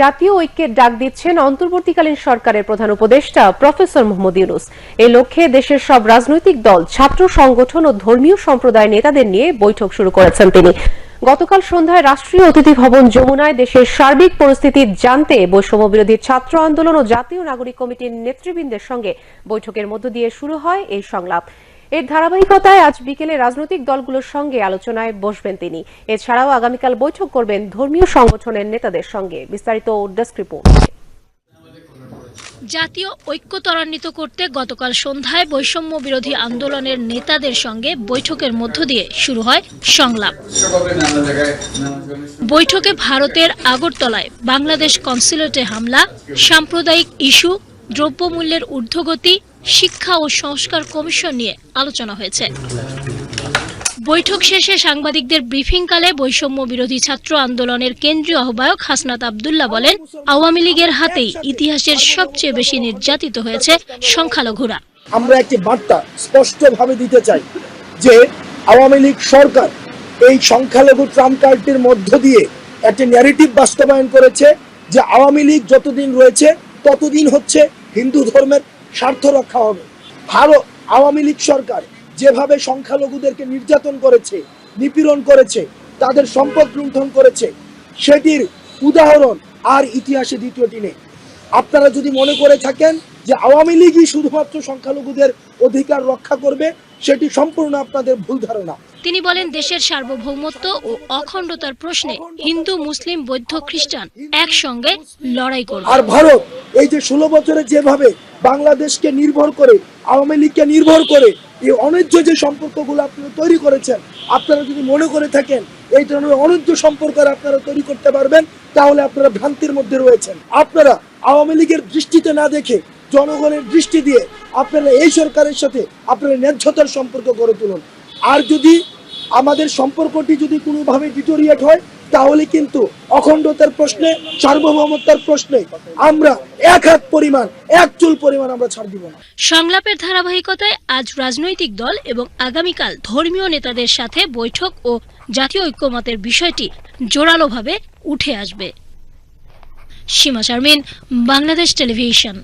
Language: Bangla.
জাতীয় ঐক্যের ডাক দিচ্ছেন অন্তর্বর্তীকালীন সরকারের প্রধান উপদেষ্টা প্রফেসর মোহাম্মদ ইউনুস। এই লক্ষ্যে দেশের সব রাজনৈতিক দল, ছাত্র সংগঠন ও ধর্মীয় সম্প্রদায় নেতাদের নিয়ে বৈঠক শুরু করেছেন তিনি। গতকাল সন্ধ্যায় রাষ্ট্রীয় অতিথি ভবন যমুনায় দেশের সার্বিক পরিস্থিতি জানতে বৈষম্য বিরোধী ছাত্র আন্দোলন ও জাতীয় নাগরিক কমিটির নেতৃবৃন্দের সঙ্গে বৈঠকের মধ্য দিয়ে শুরু হয় এই সংলাপ। এর ধারাবাহিকতায় আজ বিকেলে রাজনৈতিক দলগুলোর সঙ্গে আলোচনায় বসবেন তিনি। এছাড়াও আগামীকাল বৈঠক করবেন ধর্মীয় সংগঠনের নেতাদের সঙ্গে। বিস্তারিত ডেস্ক রিপোর্ট। জাতীয় ঐক্য ত্বরান্বিত করতে গতকাল সন্ধ্যায় বৈষম্য বিরোধী আন্দোলনের নেতাদের সঙ্গে বৈঠকের মধ্য দিয়ে শুরু হয় সংলাপ। বৈঠকে ভারতের আগরতলায় বাংলাদেশ কনসুলেটে হামলা, সাম্প্রদায়িক ইস্যু দ্রব্যমূল্যের ঊর্ধ্বগতি, শিক্ষা ও সংস্কার কমিশন নিয়ে আলোচনা হয়েছে। বৈঠক শেষে সাংবাদিকদের ব্রিফিংকালে বৈষম্য বিরোধী ছাত্র আন্দোলনের কেন্দ্রীয় আহ্বায়ক হাসনাত আবদুল্লাহ বলেন, আওয়ামী লীগের হাতেই ইতিহাসের সবচেয়ে বেশি নির্যাতিত হয়েছে সংখ্যালঘুরা। আমরা একটি বার্তা স্পষ্টভাবে দিতে চাই যে আওয়ামী লীগ সরকার এই সংখ্যালঘু ট্রাম কার্ডটির মধ্য দিয়ে একটি ন্যারেটিভ বাস্তবায়ন করেছে যে আওয়ামী লীগ যতদিন রয়েছে, ততদিন হচ্ছে হিন্দু ধর্মের স্বার্থ রক্ষা হবে। ভারত আওয়ামী লীগ সরকার যেভাবে সংখ্যালঘুদেরকে নির্যাতন করেছে নিপীড়ন করেছে তাদের সম্পদ লুণ্ঠন করেছে সেটির উদাহরণ আর ইতিহাসে দ্বিতীয়টি নেই আপনারা যদি মনে করে থাকেন যে আওয়ামী লীগই শুধুমাত্র সংখ্যালঘুদের অধিকার রক্ষা করবে সেটি সম্পূর্ণ আপনাদের ভুল ধারণা। তিনি বলেন দেশের সার্বভৌমত্ব ও অখণ্ডতার প্রশ্নে হিন্দু মুসলিম বৌদ্ধ খ্রিস্টান একসঙ্গে লড়াই করবে। আর ভারত এই যে ষোলো বছরে যেভাবে বাংলাদেশকে নির্ভর করে, আওয়ামী লীগকে নির্ভর করে এই অন্যায্য যে সম্পর্কগুলো আপনারা তৈরি করেছেন, আপনারা যদি মনে করে থাকেন এই ধরনের অন্যায্য সম্পর্ক আপনারা তৈরি করতে পারবেন, তাহলে আপনারা ভ্রান্তির মধ্যে রয়েছেন। আপনারা আওয়ামী লীগের দৃষ্টিতে না দেখে, জনগণের দৃষ্টি দিয়ে আপনারা এই সরকারের সাথে আপনারা ন্যায্যতার সম্পর্ক গড়ে তুলুন। আর যদি আমাদের সম্পর্কটি যদি কোনোভাবে ডিটোরিয়েট হয় তাহলে কিন্তু অখণ্ডতার প্রশ্নে, সার্বভৌমত্বের প্রশ্নে আমরা এক হাত পরিমাণ, এক চুল পরিমাণ আমরা ছাড় দিব না। সংলাপের ধারাবাহিকতায় আজ রাজনৈতিক দল এবং আগামীকাল ধর্মীয় নেতাদের সাথে বৈঠক ও জাতীয় ঐক্যমতের বিষয়টি জোরালোভাবে উঠে আসবে। সীমা শারমিন, বাংলাদেশ টেলিভিশন।